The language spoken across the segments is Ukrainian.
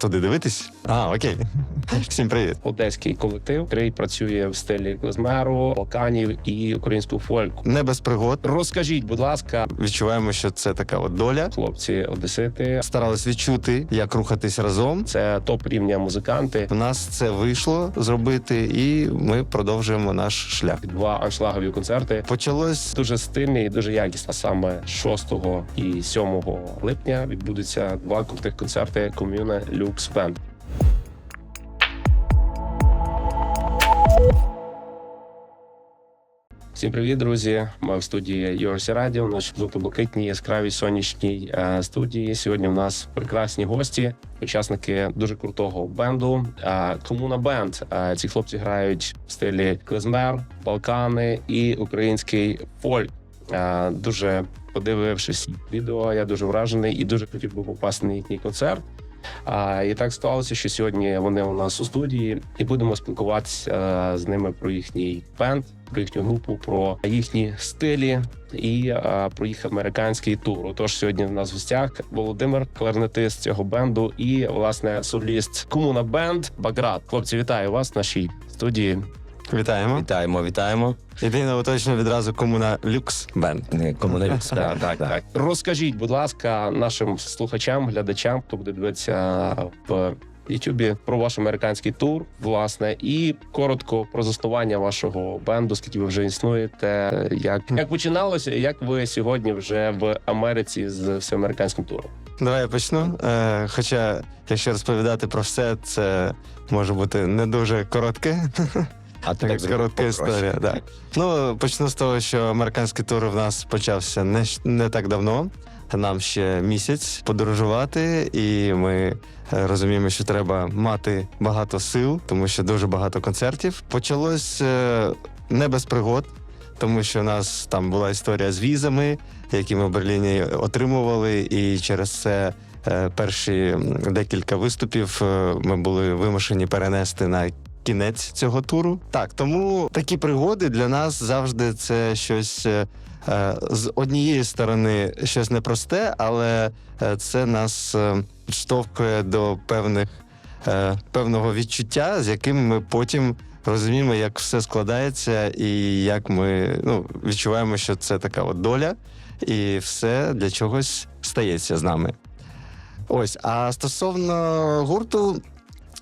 Туди дивитись? А, окей. Всім привіт. одеський колектив, який працює в стилі клезмеру, балканів і українського фольку. Не без пригод. Розкажіть, будь ласка, Відчуваємо, що це така от доля. хлопці одесити, Старались відчути, як рухатись разом. це топ рівня музиканти. У нас це вийшло зробити, і ми продовжуємо наш шлях. Два аншлагові концерти. Почалось Дуже стильний і дуже якісно. Саме 6 і 7 липня відбудуться два крутих концерти ком'юна Люкс Бенд. Всім привіт, друзі! Ми в студії Йорсі Радіо. Наші жовто-блакитній яскравій сонячній е, студії. Сьогодні у нас прекрасні гості, учасники дуже крутого бенду. Е, Комуна Бенд. Е, Ці хлопці грають в стилі клезмер, балкани і український фольк. Дуже подивившись відео, я дуже вражений і дуже хотів би попасти на їхній концерт. А, і так сталося, що сьогодні вони у нас у студії, і будемо спілкуватися е, з ними про їхній бенд, про їхню групу, про їхні стилі і е, про їх американський тур. Отож, сьогодні в нас в гостях Володимир, кларнетист цього бенду, і власне соліст Комуна Бенд Баграт. Хлопці, вітаю вас в нашій студії. Вітаємо. Вітаємо, вітаємо. Єдине уточнення відразу комуна люкс бенд. Не, Комунальність. Так, так, так. Розкажіть, будь ласка, нашим слухачам, глядачам, хто буде дивитися в Ютубі про ваш американський тур, власне, і коротко про заснування вашого бенду, скільки ви вже існуєте. Як, як починалося, і як ви сьогодні вже в Америці з всеамериканським туром? Давай я почну. Е, хоча, якщо розповідати про все, це може бути не дуже коротке. А ти Так, коротка історія. Так. Ну, почну з того, що американський тур в нас почався не, не так давно. Нам ще місяць подорожувати, і ми е, розуміємо, що треба мати багато сил, тому що дуже багато концертів. Почалось е, не без пригод, тому що у нас там була історія з візами, які ми в Берліні отримували, і через це. е, Перші декілька виступів ми були вимушені перенести на кінець цього туру. Так, тому такі пригоди для нас завжди це щось е, е, з однієї сторони щось непросте, але е, це нас е, штовхує до певних е, певного відчуття, з яким ми потім. Розуміємо, як все складається, і як ми ну, відчуваємо, що це така от доля, і все для чогось стається з нами. Ось, а стосовно гурту,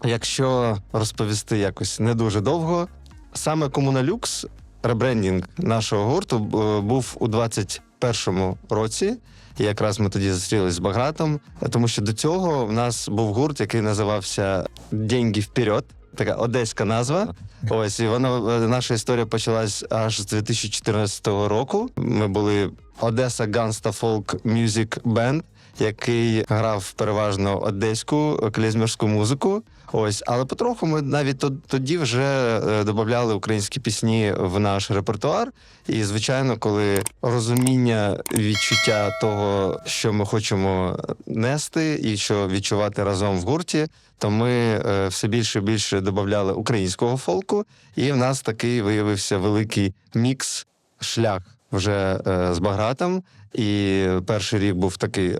якщо розповісти якось не дуже довго, саме Комуналюкс, ребрендінг нашого гурту був у 21-му році. Якраз ми тоді зустрілись з Багратом, тому що до цього в нас був гурт, який називався Деньги вперед. Така одеська назва. Ось і воно е, наша історія почалась аж з 2014 року. Ми були Одеса Ганста Folk Music Band, який грав переважно одеську клізмерську музику. Ось, але потроху ми навіть тоді вже е, додавали українські пісні в наш репертуар. І звичайно, коли розуміння відчуття того, що ми хочемо нести, і що відчувати разом в гурті, то ми е, все більше і більше додавали українського фолку, і в нас такий виявився великий мікс, шлях вже е, з Багратом. І перший рік був такий.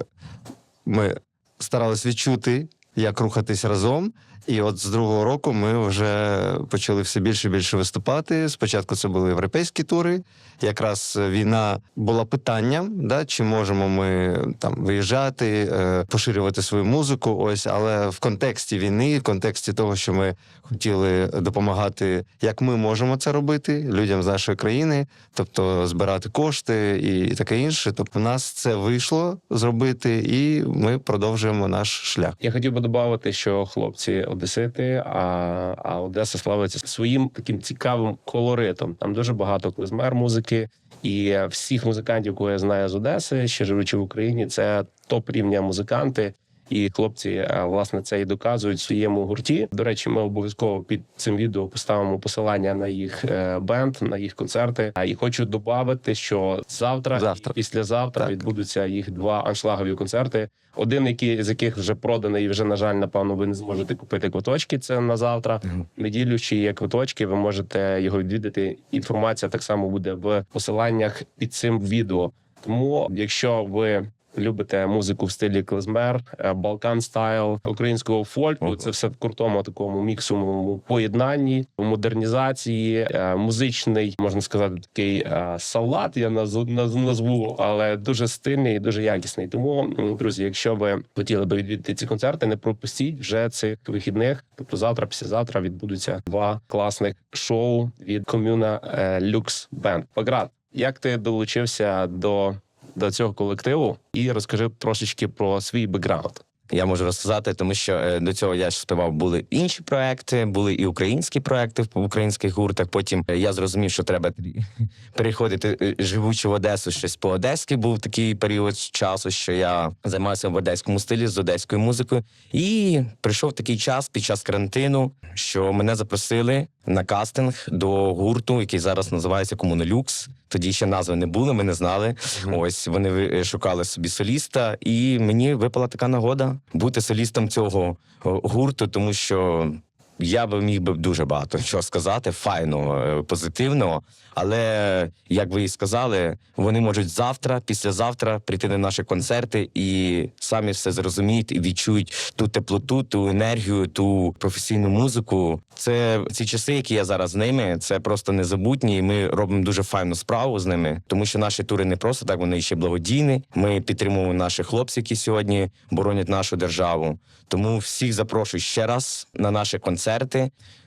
Ми старалися відчути, як рухатись разом. І от з другого року ми вже почали все більше і більше виступати. Спочатку це були європейські тури. Якраз війна була питанням, да, чи можемо ми там виїжджати, е, поширювати свою музику. Ось, але в контексті війни, в контексті того, що ми хотіли допомагати, як ми можемо це робити людям з нашої країни, тобто збирати кошти і таке інше. Тобто, нас це вийшло зробити, і ми продовжуємо наш шлях. Я хотів би додати, що хлопці одесити, а, а Одеса славиться своїм таким цікавим колоритом. Там дуже багато клезмер музики, і всіх музикантів, кого я знаю з Одеси, ще живучи в Україні, це топ рівня музиканти. І хлопці е, власне це і доказують в своєму гурті. До речі, ми обов'язково під цим відео поставимо посилання на їх е, бенд, на їх концерти. А і хочу додати, що завтра, Завтра. і післязавтра Так. відбудуться їх два аншлагові концерти. Один, який з яких вже проданий, і вже на жаль, напевно, ви не зможете купити квиточки. Це на завтра. Неділю ще є квиточки. Ви можете його відвідати. Інформація так само буде в посиланнях під цим відео. Тому, якщо ви любите музику в стилі клезмер, е, балкан стайл, українського фольку. Ого. Це все в крутому такому міксовому поєднанні, модернізації, е, музичний, можна сказати, такий е, салат. Я назв- назву, але дуже стильний і дуже якісний. Тому, друзі, якщо ви хотіли би відвідати ці концерти, не пропустіть вже цих вихідних. Тобто завтра, післязавтра відбудуться два класних шоу від ком'юна Люкс Бенд. Паград, як ти долучився до, до цього колективу? І розкажи трошечки про свій бекграунд. Я можу розказати, тому що е, до цього я ж співав, були інші проекти, були і українські проекти в українських гуртах. Потім е, я зрозумів, що треба переходити, е, живучи в Одесу, щось по одеськи. Був такий період часу, що я займався в одеському стилі з одеською музикою. І прийшов такий час під час карантину, що мене запросили на кастинг до гурту, який зараз називається Комунолюкс. Тоді ще назви не були, ми не знали. Ось вони шукали собі соліста, і мені випала така нагода бути солістом цього гурту, тому що я би міг би дуже багато чого сказати, файного, е, позитивного. Але як ви і сказали, вони можуть завтра, післязавтра прийти на наші концерти і самі все зрозуміють і відчують ту теплоту, ту енергію, ту професійну музику. Це ці часи, які я зараз з ними, це просто незабутні. І ми робимо дуже файну справу з ними, тому що наші тури не просто так, вони ще благодійні. Ми підтримуємо наших хлопців, які сьогодні боронять нашу державу. Тому всіх запрошую ще раз на наші концерти.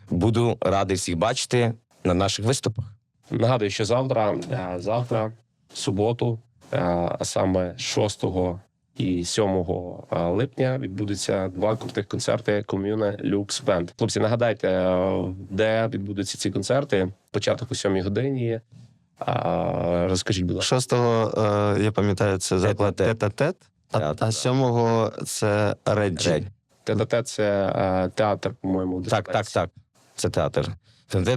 Буду радий всіх бачити на наших виступах. Нагадую, що завтра, е, завтра, суботу, е, а саме 6 і 7 е, липня відбудуться два крутих концерти ком'юна Люкс Бенд. Хлопці, нагадайте, де відбудуться ці концерти. Початок о 7 годині. А, Розкажіть, будь ласка. Шостого, е, я пам'ятаю, це заклад Тет-а-тет. а, Тет, а да. сьомого це Реджі. ТДТ це театр, по-моєму. Так, так, так. Це театр.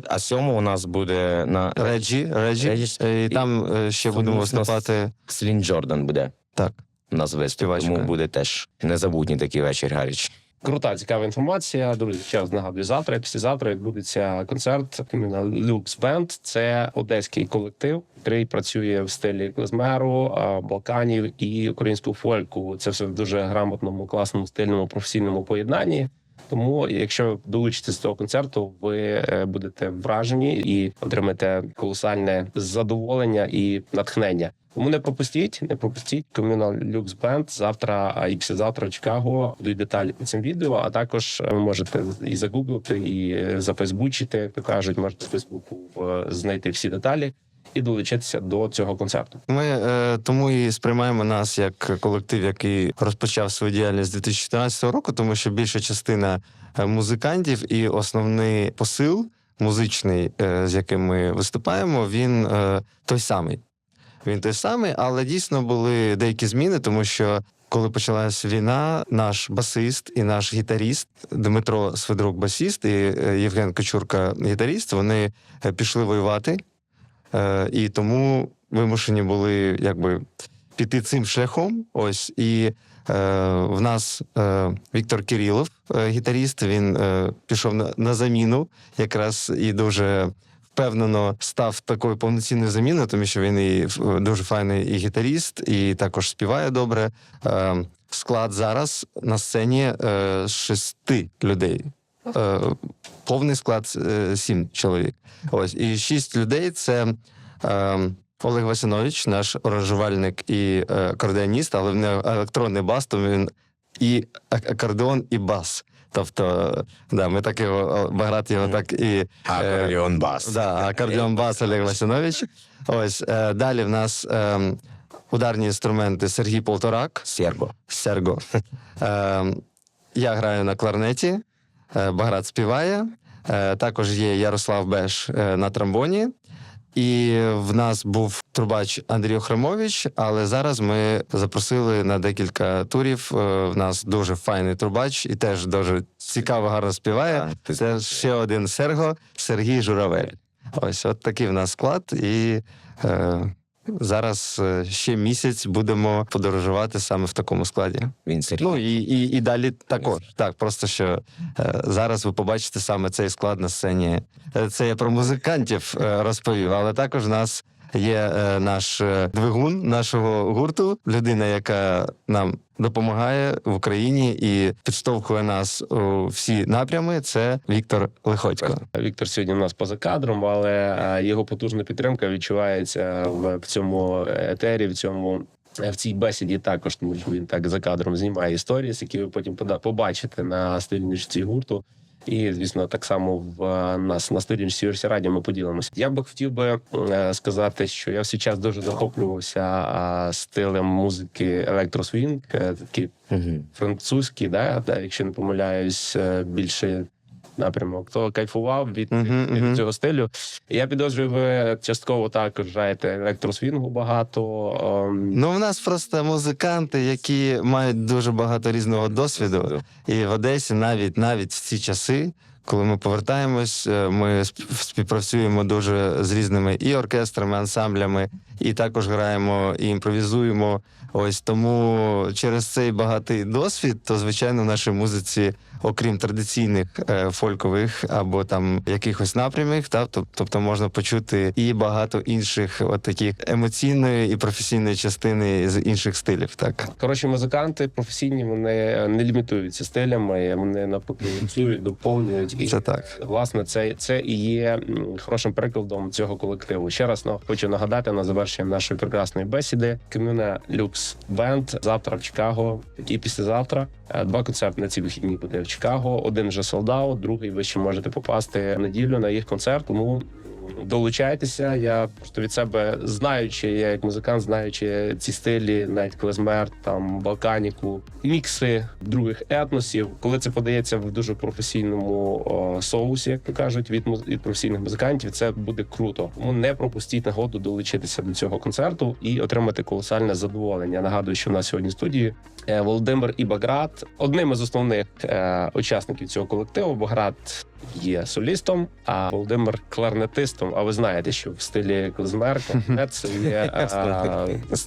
А сьому у нас буде на Реджі, Реджі. Реджі. Е, І там е, ще будемо виступати. Слін Джордан буде. Так. У нас виступ, тому буде теж незабутній такий вечір гарячий. Крута, цікава інформація. Друзі, ще раз нагадую, завтра післязавтра відбудеться концерт іменно Lux Band. Це одеський колектив, який працює в стилі клезмеру, балканів і українського фольку. Це все в дуже грамотному, класному, стильному, професійному поєднанні. Тому, якщо долучитесь до цього концерту, ви е, будете вражені і отримаєте колосальне задоволення і натхнення. Тому не пропустіть, не пропустіть Communal Lux Band завтра, а і післязавтра в Чикаго будуть деталі під цим відео. А також ви можете і загуглити, і е, зафейсбучити, як то кажуть, можете в Фейсбуку е, знайти всі деталі і долучитися до цього концерту. Ми е, тому і сприймаємо нас як колектив, який розпочав свою діяльність з 2014 року, тому що більша частина е, музикантів і основний посил музичний, е, з яким ми виступаємо, він е, той самий. Він той самий, але дійсно були деякі зміни, тому що. Коли почалась війна, наш басист і наш гітаріст Дмитро Свидрук, басіст, і е, Євген Кочурка, гітаріст, вони е, пішли воювати. Е, і тому вимушені були якби піти цим шляхом. Ось і в нас Віктор Кирилов, гітаріст, він пішов на заміну, якраз і дуже впевнено став такою повноцінною заміною, тому що він і е, дуже файний і гітаріст, і також співає добре. Е, склад зараз на сцені е, шести людей. Повний склад сім чоловік. Ось і шість людей це е, Олег Васинович, наш оранжувальник і акордеоніст, але в нього електронний бас, тому він і акордеон, і бас. Тобто, да, ми так його Баграт його так і Акордеон бас. Да, акордеон бас Олег Васинович. Ось е, далі в нас е, ударні інструменти Сергій Полторак. Сербо. Серго. Е, я граю на кларнеті, е, Баграт співає. Е, також є Ярослав Беш е, на тромбоні. І в нас був трубач Андрій Охремович, але зараз ми запросили на декілька турів. Е, В нас дуже файний трубач і теж дуже цікаво, гарно співає. Це ще один Серго, Сергій Журавель. Ось от такий в нас склад. І е, зараз е, ще місяць будемо подорожувати саме в такому складі. Він Сергій. Ну і, і, і далі також. Так, просто що е, зараз ви побачите саме цей склад на сцені. Е, Це я про музикантів е, розповів, але також нас є е, наш е, двигун нашого гурту, людина, яка нам допомагає в Україні і підштовхує нас у всі напрями. Це Віктор Лиходько. Віктор сьогодні у нас поза кадром, але е, його потужна підтримка відчувається в, цьому етері, в цьому. В цій бесіді також, тому він так за кадром знімає історії, які ви потім побачите на сторінці гурту. І, звісно, так само в е, нас на сторінці Юрсі Радіо ми поділимося. Я би хотів би е, сказати, що я все час дуже захоплювався е, стилем музики електросвінг, такі французькі, да, якщо не помиляюсь, е, більше напрямок. Хто кайфував від, Мгм, від мгм. цього стилю. Я підозрюю, ви частково також граєте електросвінгу багато. ем, Ну, в нас просто музиканти, які мають дуже багато різного досвіду. І в Одесі навіть навіть в ці часи, коли ми повертаємось, е, ми сп- співпрацюємо дуже з різними і оркестрами, ансамблями, і також граємо і імпровізуємо. Ось тому через цей багатий досвід, то звичайно в нашій музиці, окрім традиційних е, фолькових або там якихось напрямів, та тоб- тобто можна почути і багато інших, от таких емоційної і професійної частини з інших стилів. Так Коротше, музиканти професійні, вони не лімітуються стилями, вони навпаки працюють, доповнюють і це так. Власне, це, це і є хорошим прикладом цього колективу. Ще раз ну, хочу нагадати на завершення нашої прекрасної бесіди. Комюна Люкс Бенд завтра в Чикаго і післязавтра. Е, Два концерти на ці вихідні буде Чикаго. Один вже солдат, другий ви ще можете попасти в неділю на їх концерт. Тому долучайтеся. Я просто від себе знаючи, я як музикант, знаючи ці стилі, навіть клезмер, там балканіку, мікси других етносів, коли це подається в дуже професійному о, соусі, як то кажуть, від від професійних музикантів, це буде круто. Тому не пропустіть нагоду долучитися до цього концерту і отримати колосальне задоволення. Нагадую, що в нас сьогодні в студії е, Володимир і Баграт, одним із основних е, учасників цього колективу. Баграт є солістом, а Володимир кларнетистом. А ви знаєте, що в стилі клезмер кларнет це є е,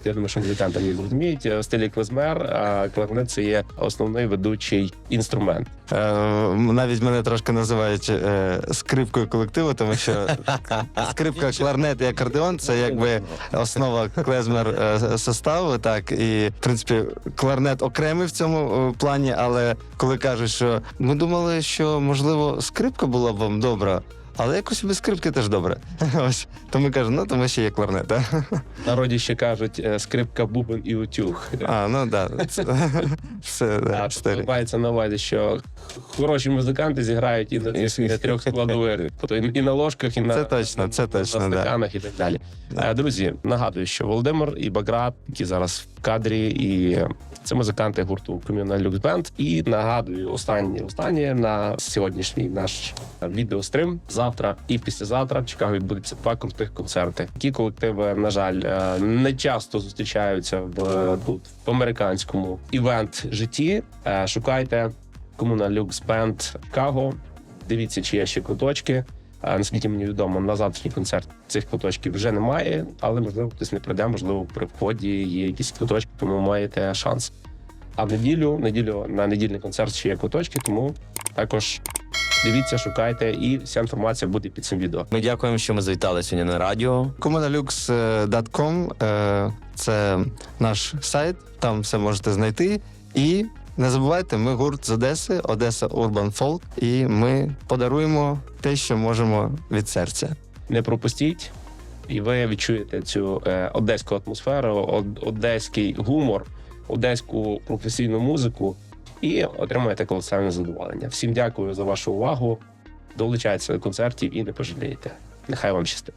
я думаю, що музиканти не зрозуміють. е, В стилі клезмер а кларнет це є основний ведучий інструмент. Е, навіть мене трошки називають е, скрипкою колективу, тому що скрипка, кларнет і акордеон це якби основа клезмер составу. Так і в принципі кларнет окремий в цьому плані, але коли кажуть, що ми думали, що можливо скрипка була б вам добра. Але якось без скрипки теж добре. Ось тому кажу, ну тому ще є кларнет. Да? В народі ще кажуть е, скрипка, бубен і утюг. А, ну да, це, все да, чотири. мається на увазі, що хороші музиканти зіграють і на цих трьох складових, тобто і на ложках, і на, Це точно, це точно, на да. стаканах і так далі. Е, Друзі, нагадую, що Володимир і Баграт, які зараз в кадрі, і це музиканти гурту Communal Lux Band. І нагадую, останнє останнє на сьогоднішній наш відеострим. Завтра і післязавтра в Чикаго відбудеться два крутих концерти. Такі колективи, на жаль, е, не часто зустрічаються в тут в американському івент житті. Е, Шукайте Communal Lux Band Чикаго. Дивіться, чи є ще куточки. Наскільки мені відомо, на завтрашній концерт цих квиточків вже немає, але можливо хтось не прийде, можливо, при вході є якісь квиточки, тому маєте шанс. А в неділю, неділю на недільний концерт ще є квиточки, тому також дивіться, шукайте, і вся інформація буде під цим відео. Ми дякуємо, що ми завітали сьогодні на радіо. Communalux.com е, це наш сайт, там все можете знайти. І не забувайте, ми гурт з Одеси, Одеса Urban Folk, і ми подаруємо те, що можемо від серця. Не пропустіть, і ви відчуєте цю е, одеську атмосферу, од- одеський гумор, одеську професійну музику і отримаєте колосальне задоволення. Всім дякую за вашу увагу. Долучайтеся до концертів і не пожалієте. Нехай вам щастить.